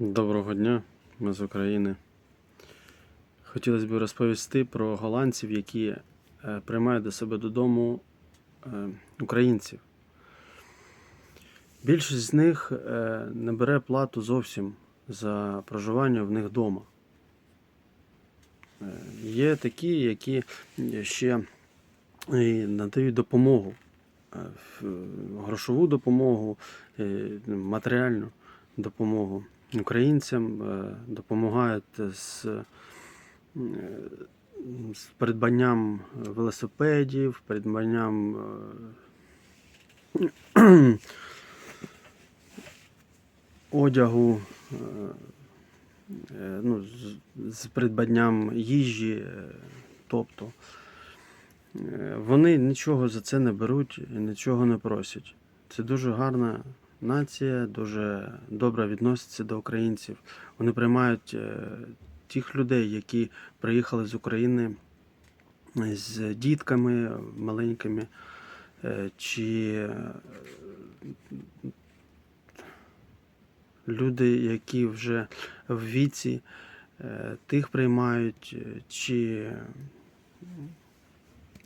Доброго дня, ми з України. Хотілося б розповісти про голландців, які е, приймають до себе додому е, українців. Більшість з них не бере плату зовсім за проживання в них вдома. Е, Є такі, які ще надають допомогу, грошову допомогу, матеріальну допомогу українцям, е, допомагають з, з придбанням велосипедів, придбанням е, одягу, е, ну, з, придбанням їжі. Тобто вони нічого за це не беруть і нічого не просять. Це дуже гарна нація, дуже добре відноситься до українців. Вони приймають е, тих людей, які приїхали з України з дітками маленькими, е, чи е, люди, які вже в віці, е, тих приймають, е, чи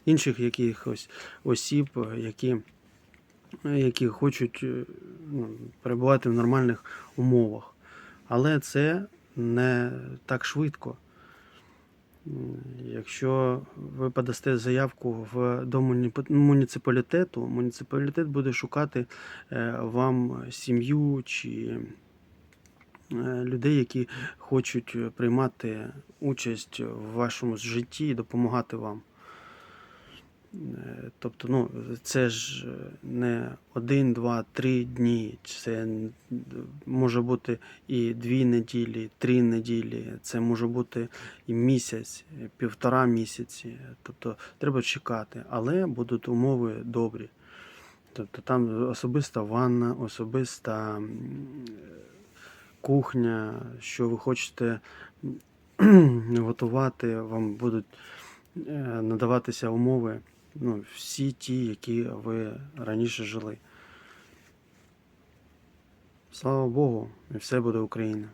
інших якихось осіб, е, які які хочуть е, ну, перебувати в нормальних умовах. Але це не так швидко. Якщо ви подасте заявку в до муніципалітету, муніципалітет буде шукати е, вам сім'ю чи е, людей, які хочуть приймати участь в вашому житті і допомагати вам. Тобто, ну, це ж е, не один, два, три дні. Це може бути і дві неділі, три неділі, це може бути і місяць, півтора місяці. Тобто треба чекати, але будуть умови добрі. Тобто там особиста ванна, особиста кухня, що ви хочете готувати, вам будуть е, надаватися умови ну, всі ті, які ви раніше жили. Слава Богу, і все буде Україна.